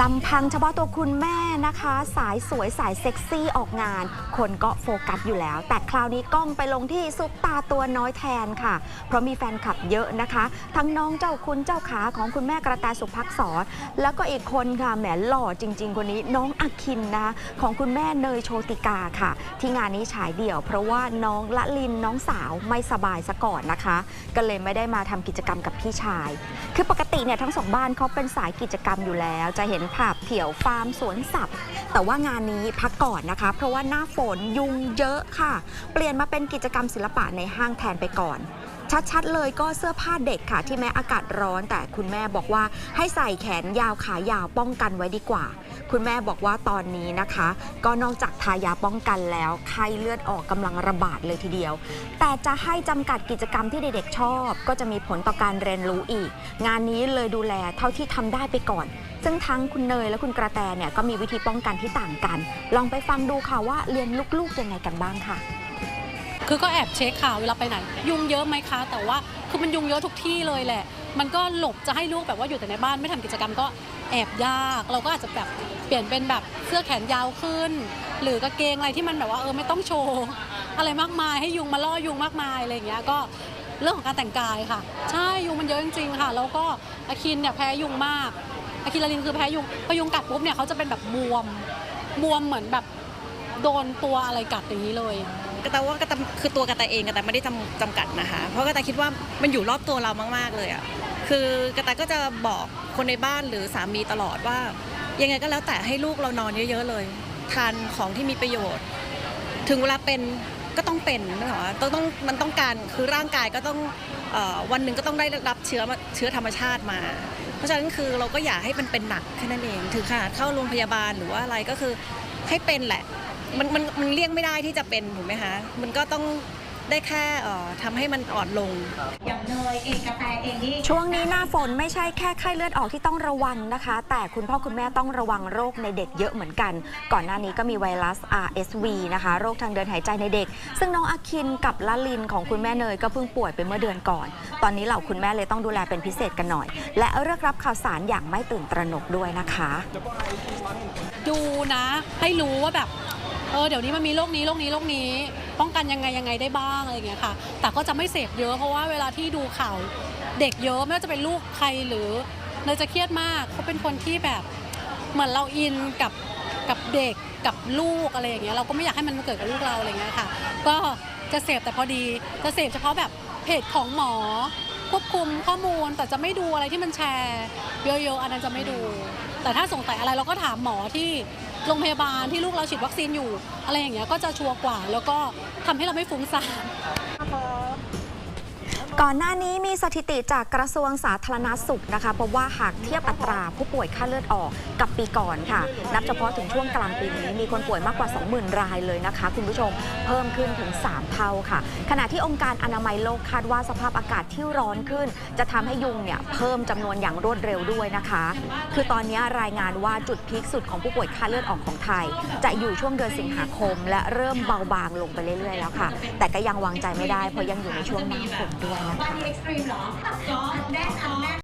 ลำพังเฉพาะตัวคุณแม่นะคะ สายสวยสายเซ็กซี่ออกงาน คนก็โฟกัสอยู่แล้ว แต่คราวนี้กล้องไปลงที่ซุปตาตัวน้อยแทนค่ะ เพราะมีแฟนคลับเยอะนะคะ ทั้งน้องเจ้าคุณเจ้าขาของคุณแม่กระแตสุภักษรแล้วก็อีกคนค่ะแหมหล่อจริง ๆ คนนี้น้องอคินนะคะของคุณแม่เนยโชติกาค่ะ ที่งานนี้ฉายเดี่ยว เพราะว่าน้องละลินน้องสาวไม่สบายซะก่อนนะคะ ก็เลยไม่ได้มาทำกิจกรรมกับพี่ชาย คือปกติเนี่ยทั้งสองบ้านเขาเป็นสายกิจกรรมอยู่แล้ว จะเห็นภาพเที่ยวฟาร์มสวนสัตว์แต่ว่างานนี้พักก่อนนะคะ เพราะว่าหน้าฝนยุงเยอะค่ะ เปลี่ยนมาเป็นกิจกรรมศิลปะในห้างแทนไปก่อนชัดๆเลยก็เสื้อผ้าเด็กค่ะ ที่แม้อากาศร้อน แต่คุณแม่บอกว่าให้ใส่แขนยาวขายาวป้องกันไว้ดีกว่า คุณแม่บอกว่าตอนนี้นะคะ ก็นอกจากทายาป้องกันแล้วไข้เลือดออกกำลังระบาดเลยทีเดียว แต่จะให้จำกัดกิจกรรมที่เด็กๆชอบ ก็จะมีผลต่อการเรียนรู้อีก งานนี้เลยดูแลเท่าที่ทำได้ไปก่อน ซึ่งทั้งคุณเนยและคุณกระแตเนี่ยก็มีวิธีป้องกันที่ต่างกัน ลองไปฟังดูค่ะว่าเรียนลูกๆยังไงกันบ้างค่ะ คือก็แอบเช็คค่ะเวลาไปไหน ยุงเยอะไหมคะ แต่ว่าคือมันยุงเยอะทุกที่เลยแหละ มันก็หลบจะให้ลูกแบบว่าอยู่แต่ในบ้านไม่ทำกิจกรรมก็แอบยาก เราก็อาจจะแบบเปลี่ยนเป็นแบบเสื้อแขนยาวขึ้น หรือกางเกงอะไรที่มันแบบว่าเออไม่ต้องโชว์ อะไรมากมายให้ยุงมาล่อยุงมากมายอะไรอย่างเงี้ยก็เรื่องของการแต่งกายค่ะ ใช่ยุงมันเยอะจริงๆค่ะ แล้วก็อาคินเนี่ยแพ้ยุงมากอาคินลาลินคือแพ้ยุงพอยุงกัดปุ๊บเนี่ยเขาจะเป็นแบบบวมบวมเหมือนแบบโดนตัวอะไรกัดอย่างนี้เลย กระแตว่ากระแตคือตัวกระแตเองกระแตไม่ได้จำจำกัดนะคะ เพราะกระแตคิดว่ามันอยู่รอบตัวเรามาก ๆ เลยอะคือกระแตก็จะบอกคนในบ้านหรือสามีตลอดว่า ยังไงก็แล้วแต่ให้ลูกเรานอนเยอะ ๆ เลย ทานของที่มีประโยชน์ ถึงเวลาเป็นก็ต้องเป็นนะคะต้องต้องมันต้องการคือร่างกายก็ต้องออวันหนึ่งก็ต้องได้รับเชื้อมาเชื้อธรรมชาติมา เพราะฉะนั้นคือเราก็อย่าให้มันเป็นหนักแค่นั้นเอง ถึงขนาดเข้าโรงพยาบาลหรือว่าอะไรก็คือให้เป็นแหละ มันมันมันเลี่ยงไม่ได้ที่จะเป็นถูกไหมคะ มันก็ต้องได้แค่เอ่อทำให้มันอ่อนลง อย่างเนยเองกาแฟเองนี่ช่วงนี้หน้าฝนไม่ใช่แค่ไข้เลือดออกที่ต้องระวังนะคะ แต่คุณพ่อคุณแม่ต้องระวังโรคในเด็กเยอะเหมือนกัน ก่อนหน้านี้ก็มีไวรัส RSV นะคะ โรคทางเดินหายใจในเด็ก ซึ่งน้องอาคินกับละลินของคุณแม่เนยก็เพิ่งป่วยไปเมื่อเดือนก่อน ตอนนี้เหล่าคุณแม่เลยต้องดูแลเป็นพิเศษกันหน่อย และเลือกรับข่าวสารอย่างไม่ตื่นตระหนกด้วยนะคะ ดูนะ ให้รู้ว่าแบบ เออเดี๋ยวนี้มันมีโรคนี้โรคนี้โรคนี้ ป้องกันยังไงยังไงได้บ้างอะไรอย่างเงี้ยค่ะ แต่ก็จะไม่เสพเยอะเพราะว่าเวลาที่ดูข่าวเด็กเยอะไม่ว่าจะเป็นลูกใครหรือเนยจะเครียดมากเขาเป็นคนที่แบบเหมือนเราอินกับกับเด็กกับลูกอะไรอย่างเงี้ยเราก็ไม่อยากให้มันมาเกิดกับลูกเราอะไรเงี้ยค่ะ ก็จะเสพแต่พอดีจะเสพเฉพาะแบบเพจของหมอควบคุมข้อมูลแต่จะไม่ดูอะไรที่มันแชร์เยอะๆอันนั้นจะไม่ดู แต่ถ้าสงสัยอะไรเราก็ถามหมอที่ โรงพยาบาลที่ลูกเราฉีดวัคซีนอยู่ อะไรอย่างเงี้ยก็จะชัวร์กว่า แล้วก็ทำให้เราไม่ฟุ้งซ่าน ก่อนหน้านี้มีสถิติจากกระทรวงสาธารณสุขนะคะพบว่าหากเทียบอัตราผู้ป่วยค่าเลือดออกกับปีก่อนค่ะ นับเฉพาะถึงช่วงกลางปีนี้มีคนป่วยมากกว่า 20,000 รายเลยนะคะ คุณผู้ชมเพิ่มขึ้นถึง 3 เท่าค่ะ ขณะที่องค์การอนามัยโลกคาดว่าสภาพอากาศที่ร้อนขึ้น จะทำให้ยุงเนี่ยเพิ่มจำนวนอย่างรวดเร็วด้วยนะคะ คือตอนนี้รายงานว่าจุดพีคสุดของผู้ป่วยค่าเลือดออกของไทย จะอยู่ช่วงเดือนสิงหาคม และเริ่มเบาบางลงไปเรื่อยๆแล้วค่ะ แต่ก็ยังวางใจไม่ได้เพราะยังอยู่ในช่วงหน้าฝนด้วยนะคะมีเอ็กซ์ตรีมเหรอก็อันแน่นอันแน่น